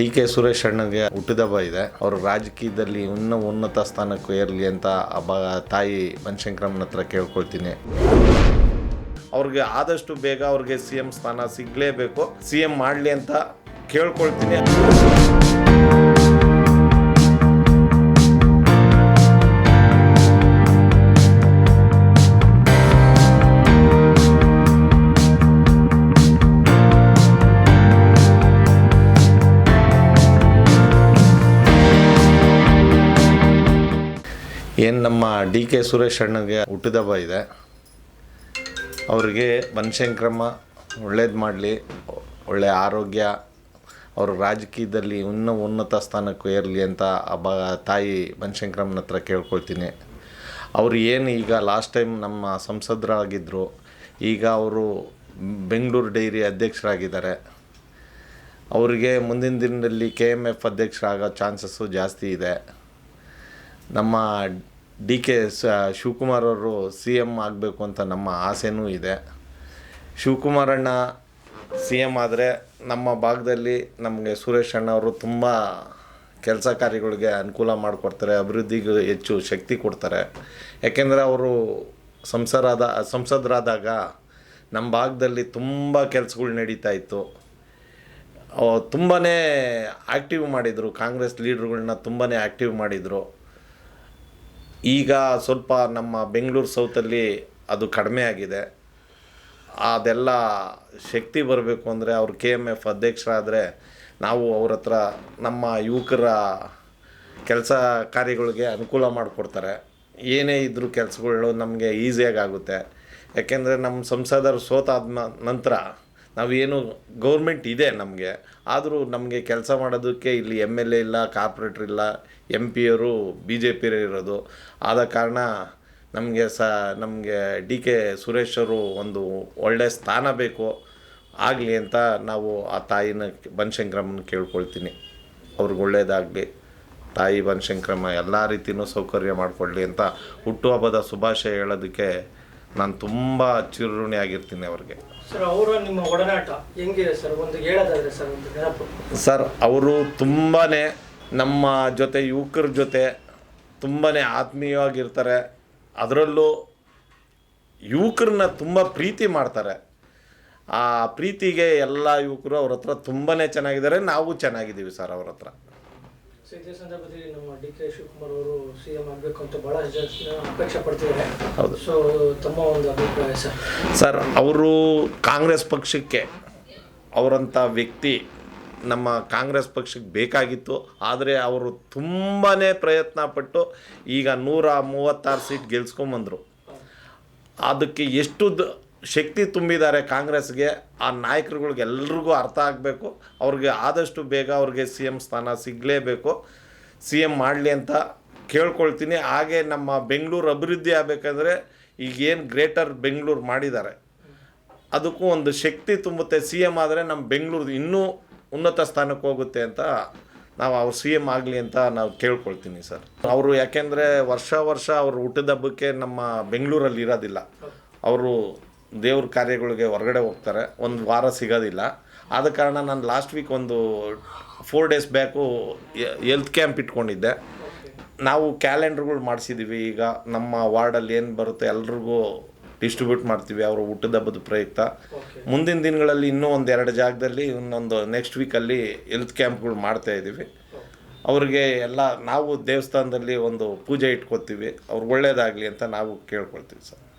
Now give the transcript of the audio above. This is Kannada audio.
ಡಿ ಕೆ ಸುರೇಶ್ ಅಣ್ಣಗೆ ಹುಟ್ಟಿದಬ್ಬ ಇದೆ. ಅವರು ರಾಜಕೀಯದಲ್ಲಿ ಇನ್ನೂ ಉನ್ನತ ಸ್ಥಾನಕ್ಕೂ ಏರ್ಲಿ ಅಂತ ಹಬ್ಬ ತಾಯಿ ಬನಶಂಕರಮ್ಮನ ಹತ್ರ ಕೇಳ್ಕೊಳ್ತೀನಿ. ಅವ್ರಿಗೆ ಆದಷ್ಟು ಬೇಗ ಅವ್ರಿಗೆ ಸಿ ಎಂ ಸ್ಥಾನ ಸಿಗಲೇಬೇಕು. ಸಿ ಎಂ ಮಾಡಲಿ ಅಂತ ಕೇಳ್ಕೊಳ್ತೀನಿ. ಏನು ನಮ್ಮ ಡಿ ಕೆ ಸುರೇಶ್ ಅಣ್ಣಗೆ ಹುಟ್ಟಿದಬ್ಬ ಇದೆ. ಅವರಿಗೆ ಬನಶಂಕರಮ್ಮ ಒಳ್ಳೇದು ಮಾಡಲಿ, ಒಳ್ಳೆ ಆರೋಗ್ಯ, ಅವರು ರಾಜಕೀಯದಲ್ಲಿ ಇನ್ನೂ ಉನ್ನತ ಸ್ಥಾನಕ್ಕೂ ಏರಲಿ ಅಂತ ಹಬ್ಬ ತಾಯಿ ಬನಶಂಕರಮ್ಮನ ಹತ್ರ ಕೇಳ್ಕೊಳ್ತೀನಿ. ಅವರು ಏನು ಈಗ ಲಾಸ್ಟ್ ಟೈಮ್ ನಮ್ಮ ಸಂಸದರಾಗಿದ್ದರು ಈಗ ಅವರು ಬೆಂಗಳೂರು ಡೈರಿ ಅಧ್ಯಕ್ಷರಾಗಿದ್ದಾರೆ. ಅವರಿಗೆ ಮುಂದಿನ ದಿನದಲ್ಲಿ ಕೆ ಎಂ ಎಫ್ ಅಧ್ಯಕ್ಷರಾಗೋ ಚಾನ್ಸಸ್ಸು ಜಾಸ್ತಿ ಇದೆ. ನಮ್ಮ ಡಿ ಕೆ ಶಿವಕುಮಾರ್ ಅವರು ಸಿ ಎಂ ಆಗಬೇಕು ಅಂತ ನಮ್ಮ ಆಸೆನೂ ಇದೆ. ಶಿವಕುಮಾರಣ್ಣ ಸಿ ಎಂ ಆದರೆ ನಮ್ಮ ಭಾಗದಲ್ಲಿ ನಮಗೆ ಸುರೇಶ್ ಅಣ್ಣ ಅವರು ತುಂಬ ಕೆಲಸ ಕಾರ್ಯಗಳಿಗೆ ಅನುಕೂಲ ಮಾಡಿಕೊಡ್ತಾರೆ, ಅಭಿವೃದ್ಧಿಗೆ ಹೆಚ್ಚು ಶಕ್ತಿ ಕೊಡ್ತಾರೆ. ಯಾಕೆಂದರೆ ಅವರು ಸಂಸದರಾದ ಸಂಸದರಾದಾಗ ನಮ್ಮ ಭಾಗದಲ್ಲಿ ತುಂಬ ಕೆಲಸಗಳು ನಡೀತಾ ಇತ್ತು. ತುಂಬಾ ಆ್ಯಕ್ಟಿವ್ ಮಾಡಿದರು, ಕಾಂಗ್ರೆಸ್ ಲೀಡ್ರುಗಳನ್ನ ತುಂಬಾ ಆ್ಯಕ್ಟಿವ್ ಮಾಡಿದರು. ಈಗ ಸ್ವಲ್ಪ ನಮ್ಮ ಬೆಂಗಳೂರು ಸೌತಲ್ಲಿ ಅದು ಕಡಿಮೆ ಆಗಿದೆ. ಅದೆಲ್ಲ ಶಕ್ತಿ ಬರಬೇಕು ಅಂದರೆ ಅವ್ರು ಕೆ ಎಂ ಎಫ್ ಅಧ್ಯಕ್ಷರಾದರೆ ನಾವು ಅವ್ರ ಹತ್ರ ನಮ್ಮ ಯುವಕರ ಕೆಲಸ ಕಾರ್ಯಗಳಿಗೆ ಅನುಕೂಲ ಮಾಡಿಕೊಡ್ತಾರೆ. ಏನೇ ಇದ್ದರೂ ಕೆಲಸಗಳು ನಮಗೆ ಈಸಿಯಾಗಿ ಆಗುತ್ತೆ. ಯಾಕೆಂದರೆ ನಮ್ಮ ಸಂಸದರು ಸೋತಾದ ನಂತರ ನಾವೇನು ಗೌರ್ಮೆಂಟ್ ಇದೆ ನಮಗೆ. ಆದರೂ ನಮಗೆ ಕೆಲಸ ಮಾಡೋದಕ್ಕೆ ಇಲ್ಲಿ ಎಂ ಎಲ್ ಎ ಇಲ್ಲ ಕಾರ್ಪೊರೇಟ್ರ್ ಇಲ್ಲ ಎಂ ಪಿಯವರು ಬಿ ಜೆ ಪಿಯರೇ ಇರೋದು. ಆದ ಕಾರಣ ನಮಗೆ ಸ, ನಮಗೆ ಡಿ ಕೆ ಸುರೇಶ್ ಅವರು ಒಂದು ಒಳ್ಳೆಯ ಸ್ಥಾನ ಬೇಕು. ಆಗಲಿ ಅಂತ ನಾವು ಆ ತಾಯಿನ ಬನಶಂಕರಮ್ಮನ ಕೇಳ್ಕೊಳ್ತೀನಿ. ಅವ್ರಿಗೆ ಒಳ್ಳೇದಾಗಲಿ. ತಾಯಿ ಬನಶಂಕರಮ್ಮ ಎಲ್ಲ ರೀತಿಯೂ ಸೌಕರ್ಯ ಮಾಡಿಕೊಡ್ಲಿ ಅಂತ ಹುಟ್ಟುಹಬ್ಬದ ಶುಭಾಶಯ ಹೇಳೋದಕ್ಕೆ ನಾನು ತುಂಬ ಚಿರುಣಿ ಆಗಿರ್ತೀನಿ ಅವ್ರಿಗೆ. ಸರ್, ಅವರ ಸರ್? ಅವರು ತುಂಬಾ ನಮ್ಮ ಜೊತೆ, ಯುವಕರ ಜೊತೆ ತುಂಬಾ ಆತ್ಮೀಯವಾಗಿರ್ತಾರೆ. ಅದರಲ್ಲೂ ಯುವಕರನ್ನ ತುಂಬ ಪ್ರೀತಿ ಮಾಡ್ತಾರೆ. ಆ ಪ್ರೀತಿಗೆ ಎಲ್ಲ ಯುವಕರು ಅವ್ರ ಹತ್ರ ತುಂಬಾ ಚೆನ್ನಾಗಿದ್ದಾರೆ. ನಾವು ಚೆನ್ನಾಗಿದ್ದೀವಿ ಸರ್ ಅವ್ರ ಹತ್ರ. ಸೊ ಇದೇ ಸಂದರ್ಭದಲ್ಲಿ ನಮ್ಮ ಡಿ ಕೆ ಶಿವಕುಮಾರ್ ಅವರು ಸಿಎಂ ಆಗಬೇಕು ಅಂತ ಬಹಳ ಜನ ಅಪೇಕ್ಷೆ ಪಡ್ತಿದ್ದಾರೆ. ಹೌದು. ಸೊ ತಮ್ಮ ಒಂದು ಅಭಿಪ್ರಾಯ ಸರ್? ಸರ್ ಅವರು ಕಾಂಗ್ರೆಸ್ ಪಕ್ಷಕ್ಕೆ ಅವರಂಥ ವ್ಯಕ್ತಿ ನಮ್ಮ ಕಾಂಗ್ರೆಸ್ ಪಕ್ಷಕ್ಕೆ ಬೇಕಾಗಿತ್ತು. ಆದರೆ ಅವರು ತುಂಬಾ ಪ್ರಯತ್ನ ಪಟ್ಟು ಈಗ ನೂರ ಮೂವತ್ತಾರು ಸೀಟ್ ಗೆಲ್ಸ್ಕೊಂಬಂದರು. ಅದಕ್ಕೆ ಎಷ್ಟು ದ- ಶಕ್ತಿ ತುಂಬಿದ್ದಾರೆ ಕಾಂಗ್ರೆಸ್ಗೆ, ಆ ನಾಯಕರುಗಳಿಗೆ ಎಲ್ರಿಗೂ ಅರ್ಥ ಆಗಬೇಕು. ಅವ್ರಿಗೆ ಆದಷ್ಟು ಬೇಗ ಅವ್ರಿಗೆ ಸಿ ಎಂ ಸ್ಥಾನ ಸಿಗಲೇಬೇಕು. ಸಿ ಎಂ ಮಾಡಲಿ ಅಂತ ಕೇಳ್ಕೊಳ್ತೀನಿ. ಹಾಗೆ ನಮ್ಮ ಬೆಂಗಳೂರು ಅಭಿವೃದ್ಧಿ ಆಗಬೇಕಂದ್ರೆ ಈಗೇನು ಗ್ರೇಟರ್ ಬೆಂಗಳೂರು ಮಾಡಿದ್ದಾರೆ. ಅದಕ್ಕೂ ಒಂದು ಶಕ್ತಿ ತುಂಬುತ್ತೆ ಸಿ ಎಂ ಆದರೆ ನಮ್ಮ ಬೆಂಗಳೂರು ಇನ್ನೂ ಉನ್ನತ ಸ್ಥಾನಕ್ಕೆ ಹೋಗುತ್ತೆ ಅಂತ ನಾವು ಅವ್ರು ಸಿ ಎಂ ಆಗಲಿ ಅಂತ ನಾವು ಕೇಳ್ಕೊಳ್ತೀನಿ ಸರ್. ಅವರು ಯಾಕೆಂದರೆ ವರ್ಷ ವರ್ಷ ಅವರು ಹುಟ್ಟಿದ ಹಬ್ಬಕ್ಕೆ ನಮ್ಮ ಬೆಂಗಳೂರಲ್ಲಿ ಇರೋದಿಲ್ಲ. ಅವರು ದೇವ್ರ ಕಾರ್ಯಗಳಿಗೆ ಹೊರಗಡೆ ಹೋಗ್ತಾರೆ. ಒಂದು ವಾರ ಸಿಗೋದಿಲ್ಲ. ಆದ ಕಾರಣ ನಾನು ಲಾಸ್ಟ್ ವೀಕ್ ಒಂದು four days back health camp ಇಟ್ಕೊಂಡಿದ್ದೆ. ನಾವು ಕ್ಯಾಲೆಂಡ್ರ್ಗಳು ಮಾಡಿಸಿದ್ದೀವಿ ಈಗ ನಮ್ಮ ವಾರ್ಡಲ್ಲಿ ಏನು ಬರುತ್ತೆ ಎಲ್ರಿಗೂ ಡಿಸ್ಟ್ರಿಬ್ಯೂಟ್ ಮಾಡ್ತೀವಿ ಅವರು ಹುಟ್ಟದ ಹಬ್ಬದ ಪ್ರಯುಕ್ತ. ಮುಂದಿನ ದಿನಗಳಲ್ಲಿ ಇನ್ನೂ ಒಂದು ಎರಡು ಜಾಗದಲ್ಲಿ ಇನ್ನೊಂದು ನೆಕ್ಸ್ಟ್ ವೀಕಲ್ಲಿ ಹೆಲ್ತ್ ಕ್ಯಾಂಪ್ಗಳು ಮಾಡ್ತಾ ಇದ್ದೀವಿ. ಅವ್ರಿಗೆ ಎಲ್ಲ ನಾವು ದೇವಸ್ಥಾನದಲ್ಲಿ ಒಂದು ಪೂಜೆ ಇಟ್ಕೋತೀವಿ. ಅವ್ರಿಗೆ ಒಳ್ಳೇದಾಗಲಿ ಅಂತ ನಾವು ಕೇಳ್ಕೊಳ್ತೀವಿ ಸರ್.